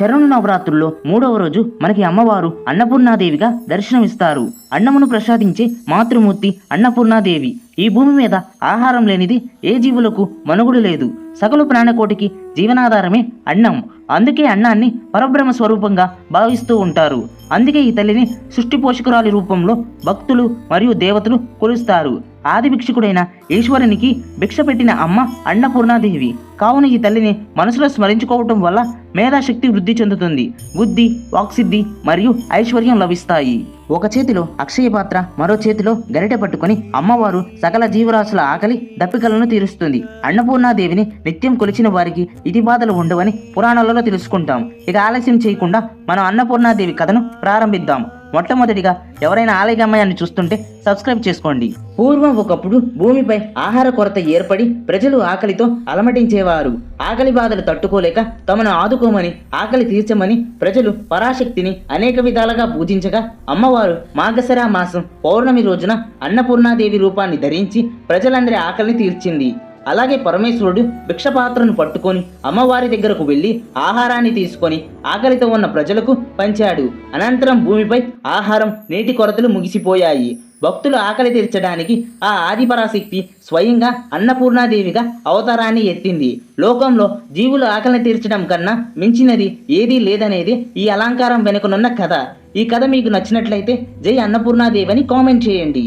శరణు నవరాత్రుల్లో మూడవ రోజు మనకి అమ్మవారు అన్నపూర్ణాదేవిగా దర్శనమిస్తారు. అన్నమును ప్రసాదించే మాతృమూర్తి అన్నపూర్ణాదేవి. ఈ భూమి మీద ఆహారం లేనిది ఏ జీవులకు మనుగుడు లేదు. సకల ప్రాణకోటికి జీవనాధారమే అన్నం. అందుకే అన్నాన్ని పరబ్రహ్మ స్వరూపంగా భావిస్తూ ఉంటారు. అందుకే ఈ తల్లిని సృష్టి పోషకురాలి రూపంలో భక్తులు మరియు దేవతలు కొలుస్తారు. ఆది భిక్షకుడైన ఈశ్వరునికి భిక్ష పెట్టిన అమ్మ అన్నపూర్ణాదేవి. కావున ఈ తల్లిని మనసులో స్మరించుకోవటం వల్ల మేధాశక్తి వృద్ధి చెందుతుంది బుద్ధి వాక్సిద్ధి మరియు ఐశ్వర్యం లభిస్తాయి. ఒక చేతిలో అక్షయ పాత్ర మరో చేతిలో గరిటె పట్టుకొని అమ్మవారు సకల జీవరాశుల ఆకలి దప్పికలను తీరుస్తుంది. అన్నపూర్ణాదేవిని నిత్యం కొలిచిన వారికి ఇతి బాధలు ఉండవని పురాణాలలో తెలుసుకుంటాం. ఇక ఆలస్యం చేయకుండా మనం అన్నపూర్ణాదేవి కథను ప్రారంభిద్దాం. మొట్టమొదటిగా ఎవరైనా ఆలయగమయాన్ని చూస్తుంటే సబ్స్క్రైబ్ చేసుకోండి. పూర్వం ఒకప్పుడు భూమిపై ఆహార కొరత ఏర్పడి ప్రజలు ఆకలితో అలమటించేవారు. ఆకలి బాధలు తట్టుకోలేక తమను ఆదుకోమని ఆకలి తీర్చమని ప్రజలు పరాశక్తిని అనేక విధాలుగా పూజించగా అమ్మవారు మార్గశిర మాసం పౌర్ణమి రోజున అన్నపూర్ణాదేవి రూపాన్ని ధరించి ప్రజలందరి ఆకలిని తీర్చింది. అలాగే పరమేశ్వరుడు భిక్షపాత్రను పట్టుకొని అమ్మవారి దగ్గరకు వెళ్ళి ఆహారాన్ని తీసుకొని ఆకలితో ఉన్న ప్రజలకు పంచాడు. అనంతరం భూమిపై ఆహారం నీటి కొరతలు ముగిసిపోయాయి. భక్తులు ఆకలి తీర్చడానికి ఆ ఆదిపరాశక్తి స్వయంగా అన్నపూర్ణాదేవిగా అవతారాన్ని ఎత్తింది. లోకంలో జీవులు ఆకలిని తీర్చడం కన్నా మించినది ఏదీ లేదనేది ఈ అలంకారం వెనుకనున్న కథ. ఈ కథ మీకు నచ్చినట్లయితే జై అన్నపూర్ణాదేవి అని కామెంట్ చేయండి.